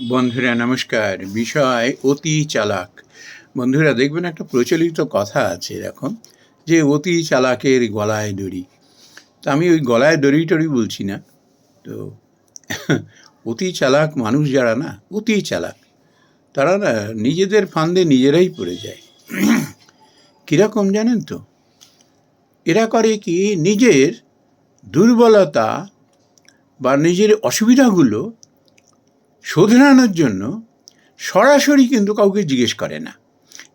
বন্ধুরা, নমস্কার। বিষয় অতি চালাক। বন্ধুরা, দেখবেন একটা প্রচলিত কথা আছে এরকম যে অতি চালাকের গলায় দড়ি। তা আমি ওই গলায় দড়ি টড়ি বলছি না। তো অতি চালাক মানুষ যারা না, অতি চালাক, তারা না নিজেদের ফান্দে নিজেরাই পড়ে যায়। কীরকম জানেন তো? এরা করে কি, নিজের দুর্বলতা বা নিজের অসুবিধাগুলো শোধরানোর জন্য সরাসরি কিন্তু কাউকে জিজ্ঞেস করে না।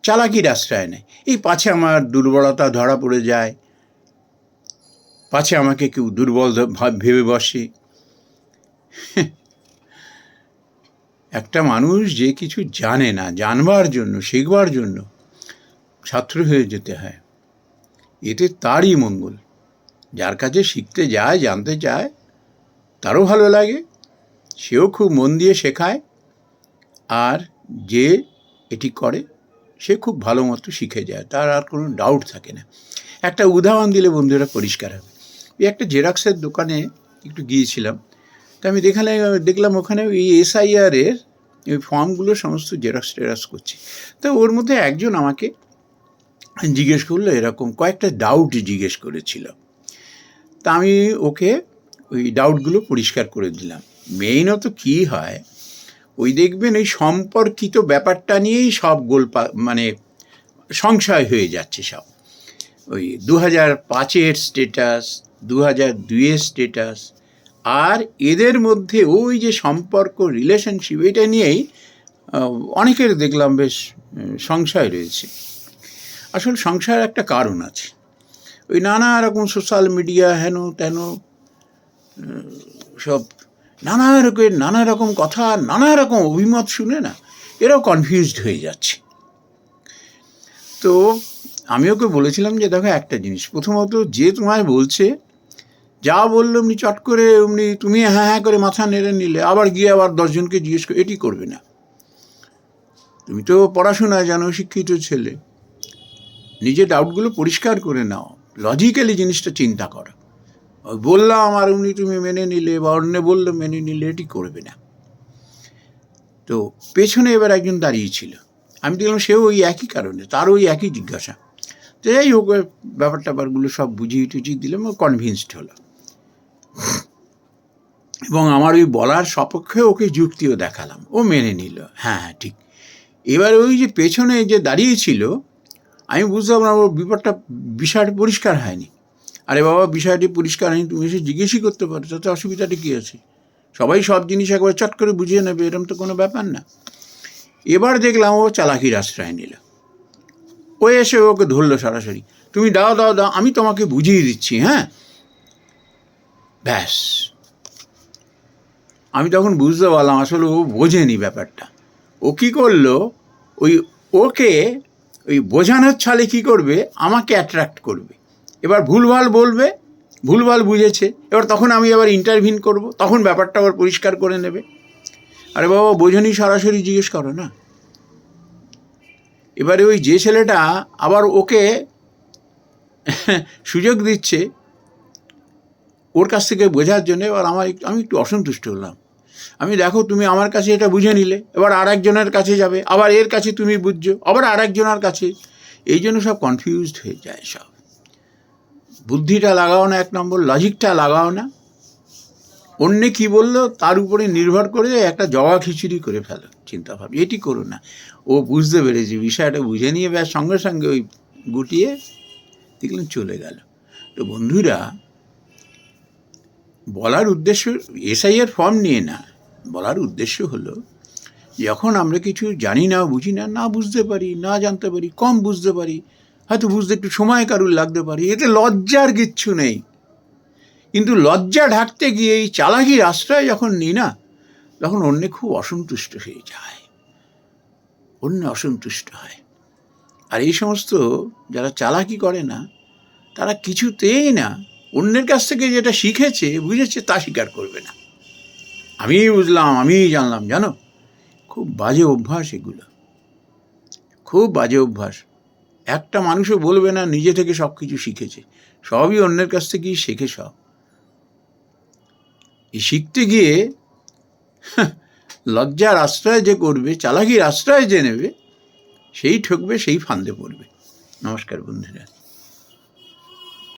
চালাকির আশ্রয় নেয়। এই পাছে আমার দুর্বলতা ধরা পড়ে যায়। পাছে আমাকে কেউ দুর্বল ভেবে বসে। একটা মানুষ যে কিছু জানে না, জানবার জন্য, শিখবার জন্য ছাত্র হয়ে যেতে হয়। এতে তারই মঙ্গল। যার কাছে শিখতে যায়, জানতে চায়, তারও ভালো লাগে। সেও খুব মন দিয়ে শেখায়, আর যে এটি করে, সে খুব ভালো মতো শিখে যায়, তার আর কোনো ডাউট থাকে না। একটা উদাহরণ দিলে বন্ধুরা পরিষ্কার হবে। এই একটা জেরক্সের দোকানে একটু গিয়েছিলাম, তা আমি দেখালে, দেখলাম ওখানে ওই এসআইআরের ওই ফর্মগুলো সমস্ত জেরক্স টেরক্স করছে। তো ওর মধ্যে একজন আমাকে জিজ্ঞেস করল এরকম, কয়েকটা ডাউট জিজ্ঞেস করেছিল। তা আমি ওকে ওই ডাউটগুলো পরিষ্কার করে দিলাম। মেইনত কি হয়, ওই দেখবেন ওই সম্পর্কিত ব্যাপারটা নিয়েই সব গোল মানে সংশয় হয়ে যাচ্ছে সব। ওই দু হাজার পাঁচের স্টেটাস দু হাজার দুইয়ের স্টেটাস আর এদের মধ্যে ওই যে সম্পর্ক রিলেশনশিপ এটা নিয়েই অনেকের দেখলাম বেশ সংশয় রয়েছে। আসল সংশয়ের একটা কারণ আছে। ওই নানা রকম সোশ্যাল মিডিয়া হেন তেন সব নানা রকমের, নানা রকম কথা, নানা রকম অভিমত শুনে না এরাও কনফিউজড হয়ে যাচ্ছে। তো আমি ওকে বলেছিলাম যে, দেখো, একটা জিনিস। প্রথমত যে তোমায় বলছে, যা বলল এমনি চট করে এমনি তুমি হ্যাঁ হ্যাঁ করে মাথা নেড়ে নিলে, আবার গিয়ে আবার দশজনকে জিজ্ঞেস করে, এটি করবে না। তুমি তো পড়াশোনায় জানো, শিক্ষিত ছেলে। নিজের ডাউটগুলো পরিষ্কার করে নাও। লজিক্যালি জিনিসটা চিন্তা করো। বললাম আর উনি তুমি মেনে নিলে বা অন্য বলল, মেনে নিলে এটি করবে না। তো পেছনে এবার একজন দাঁড়িয়েছিল আমি দেখলাম সেও ওই একই কারণে তার ওই একই জিজ্ঞাসা। তো যাই হোক ব্যাপার ট্যাপারগুলো সব বুঝিয়ে টুঝিয়ে দিলাম কনভিন্সড হলো। এবং আমার ওই বলার সপক্ষে ওকে যুক্তিও দেখালাম। ও মেনে নিল। হ্যাঁ হ্যাঁ ঠিক। এবার ওই যে পেছনে যে দাঁড়িয়েছিল আমি বুঝতে পারলাম ওর ব্যাপারটা বিষয়টা পরিষ্কার হয়নি। আরে বাবা, বিষয়টি পরিষ্কার হয়নি, তুমি এসে জিজ্ঞেসই করতে পারো, তাতে অসুবিধাটা কী আছে? সবাই সব জিনিস একবার চট করে বুঝিয়ে নেবে এরকম তো কোনো ব্যাপার না। এবার দেখলাম ও চালাকির আশ্রয় নিল। ও এসে ওকে ধরলো সরাসরি। তুমি দাও দাও দাও, আমি তোমাকে বুঝিয়ে দিচ্ছি হ্যাঁ? ব্যাস। আমি তখন বুঝতে পারলাম, আসলে ও বোঝেনি ব্যাপারটা। ও কী করল? ওই ওকে ওই বোঝানোর ছলে কী করবে? আমাকে অ্যাট্রাক্ট করবে। এবার ভুলভাল বলবে, ভুলভাল বুঝেছে, এবার তখন আমি আবার ইন্টারভিন করব, তখন ব্যাপারটা আবার পরিষ্কার করে নেবে। আরে বাবা, বোঝনি সরাসরি জিজ্ঞেস করো না। এবারে ওই যে ছেলেটা আবার ওকে সুযোগ দিচ্ছে ওর কাছ থেকে বোঝার জন্য, এবার আমার আমি একটু অসন্তুষ্ট হলাম। আমি দেখো, তুমি আমার কাছে এটা বুঝে নিলে, এবার আর একজনের কাছে যাবে, আবার এর কাছে তুমি বুঝছ, আবার আর একজনের কাছে। এই জন্য সব কনফিউজড হয়ে যায় সব। বুদ্ধিটা লাগাও না, এক নম্বর লজিকটা লাগাও না। অন্যে কি বলল? তার উপরে নির্ভর করে একটা জবা খিচুড়ি করে ফেলো চিন্তা ভাবনা এটি করো না। ও বুঝতে পেরেছে, বিষয়টা বুঝে নিয়ে ব্যাস সঙ্গে সঙ্গে ওই গুটিয়ে দেখলেন চলে গেল। তো বন্ধুরা, বলার উদ্দেশ্য এসআইয়ের ফর্ম নিয়ে না, বলার উদ্দেশ্য হলো, যখন আমরা কিছু জানি না, বুঝি না না বুঝতে পারি, না জানতে পারি, কম বুঝতে পারি হয়তো বুঝতে একটু সময় কারুর লাগতে পারে, এতে লজ্জার কিচ্ছু নেই। কিন্তু লজ্জা ঢাকতে গিয়ে এই চালাকির আশ্রয় যখন নিই না, তখন অন্যে খুব অসন্তুষ্ট হয়ে যায়। অন্য অসন্তুষ্ট হয়। আর এই সমস্ত যারা চালাকি করে না, তারা কিছুতেই না, অন্যের কাছ থেকে যেটা শিখেছে, বুঝেছে, তা স্বীকার করবে না। আমিই বুঝলাম, আমিই জানলাম, জানো? খুব বাজে অভ্যাস এগুলো। খুব বাজে অভ্যাস। একটা মানুষও বলবে না, নিজে থেকে সব কিছু শিখেছে। সবই অন্যের কাছ থেকেই শেখে সব। এই শিখতে গিয়ে লজ্জার আশ্রয় যে করবে, চালাকির আশ্রয় যে নেবে, সেই ঠকবে, সেই ফান্দে পড়বে। নমস্কার বন্ধুরা।